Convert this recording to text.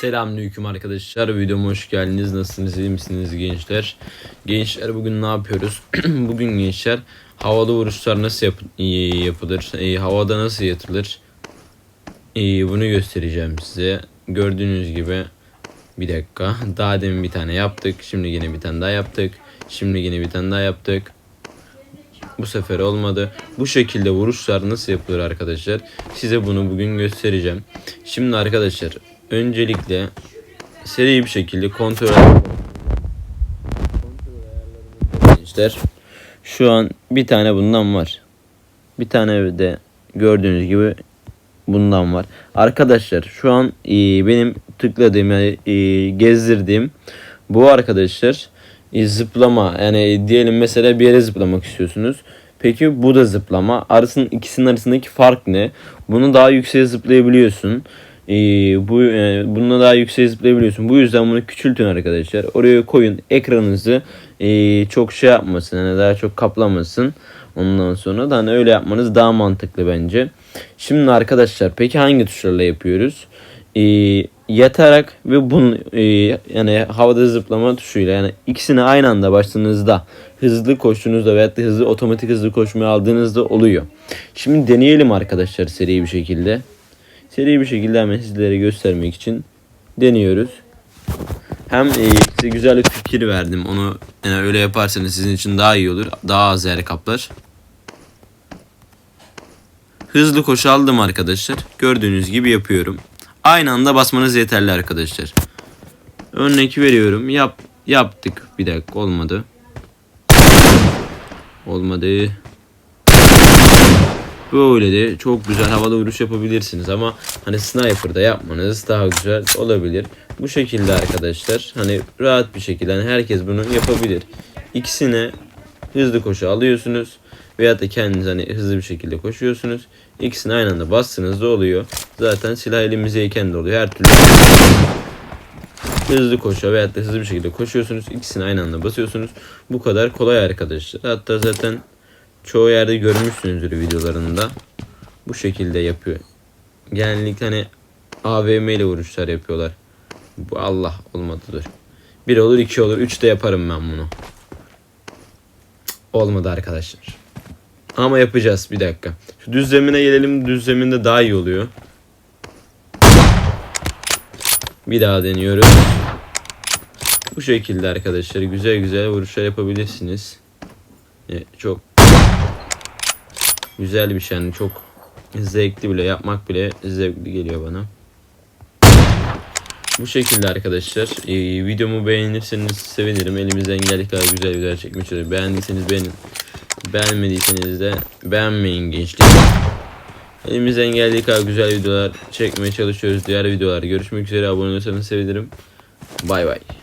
Selamünaleyküm arkadaşlar. Videoma hoş geldiniz. Nasılsınız? iyi misiniz gençler? Gençler bugün ne yapıyoruz? bugün gençler havalı vuruşlar nasıl yap- yapılır? E, havada nasıl yatılır? E, bunu göstereceğim size. Gördüğünüz gibi bir dakika. Daha demin bir tane yaptık. Şimdi yine bir tane daha yaptık. Şimdi yine bir tane daha yaptık. Bu sefer olmadı. Bu şekilde vuruşlar nasıl yapılır arkadaşlar? Size bunu bugün göstereceğim. Şimdi arkadaşlar öncelikle seri bir şekilde kontrol gençler. Şu an bir tane bundan var. Bir tane de gördüğünüz gibi bundan var. Arkadaşlar şu an e, benim tıkladığım yani e, gezdirdiğim bu arkadaşlar zıplama yani diyelim mesela bir yere zıplamak istiyorsunuz. Peki bu da zıplama. Arasının ikisinin arasındaki fark ne? Bunu daha yükseğe zıplayabiliyorsun. E, bu e, bununla daha yükseğe zıplayabiliyorsun. Bu yüzden bunu küçültün arkadaşlar. Oraya koyun. Ekranınızı e, çok şey yapmasın. Yani daha çok kaplamasın. Ondan sonra da hani öyle yapmanız daha mantıklı bence. Şimdi arkadaşlar peki hangi tuşlarla yapıyoruz? Ee, yatarak ve bunun e, yani havada zıplama tuşuyla yani ikisini aynı anda başladığınızda hızlı koştuğunuzda veyahut da hızlı otomatik hızlı koşmaya aldığınızda oluyor. Şimdi deneyelim arkadaşlar seri bir şekilde. Seri bir şekilde hemen sizlere göstermek için deniyoruz. Hem e, size güzel bir fikir verdim. Onu yani öyle yaparsanız sizin için daha iyi olur. Daha az yer kaplar. Hızlı koşu aldım arkadaşlar. Gördüğünüz gibi yapıyorum. Aynı anda basmanız yeterli arkadaşlar. Örnek veriyorum. Yap yaptık. Bir dakika olmadı. Olmadı. Böyle de çok güzel havalı vuruş yapabilirsiniz ama hani sniper'da yapmanız daha güzel olabilir. Bu şekilde arkadaşlar hani rahat bir şekilde hani herkes bunu yapabilir. İkisine hızlı koşu alıyorsunuz veyahut da kendiniz hani hızlı bir şekilde koşuyorsunuz. İkisini aynı anda bastığınızda oluyor. Zaten silah elimizdeyken de oluyor. Her türlü hızlı koşu veyahut da hızlı bir şekilde koşuyorsunuz. İkisini aynı anda basıyorsunuz. Bu kadar kolay arkadaşlar. Hatta zaten çoğu yerde görmüşsünüzdür videolarında. Bu şekilde yapıyor. Genellikle hani AVM ile vuruşlar yapıyorlar. Bu Allah olmadı dur. Bir olur iki olur. Üç de yaparım ben bunu. Olmadı arkadaşlar. Ama yapacağız bir dakika. Şu düz zemine gelelim. Düz zeminde daha iyi oluyor. Bir daha deniyoruz. Bu şekilde arkadaşlar güzel güzel vuruşlar yapabilirsiniz. Evet, çok güzel bir şey yani çok zevkli bile yapmak bile zevkli geliyor bana. Bu şekilde arkadaşlar. Ee, videomu beğenirseniz sevinirim. Elimizden geldiği kadar güzel videolar çekmek istiyorum. Beğendiyseniz beğenin. Beğenmediyseniz de beğenmeyin gençlik. Elimizden geldiği kadar güzel videolar çekmeye çalışıyoruz. Diğer videolar görüşmek üzere. Abone olursanız sevinirim. Bay bay.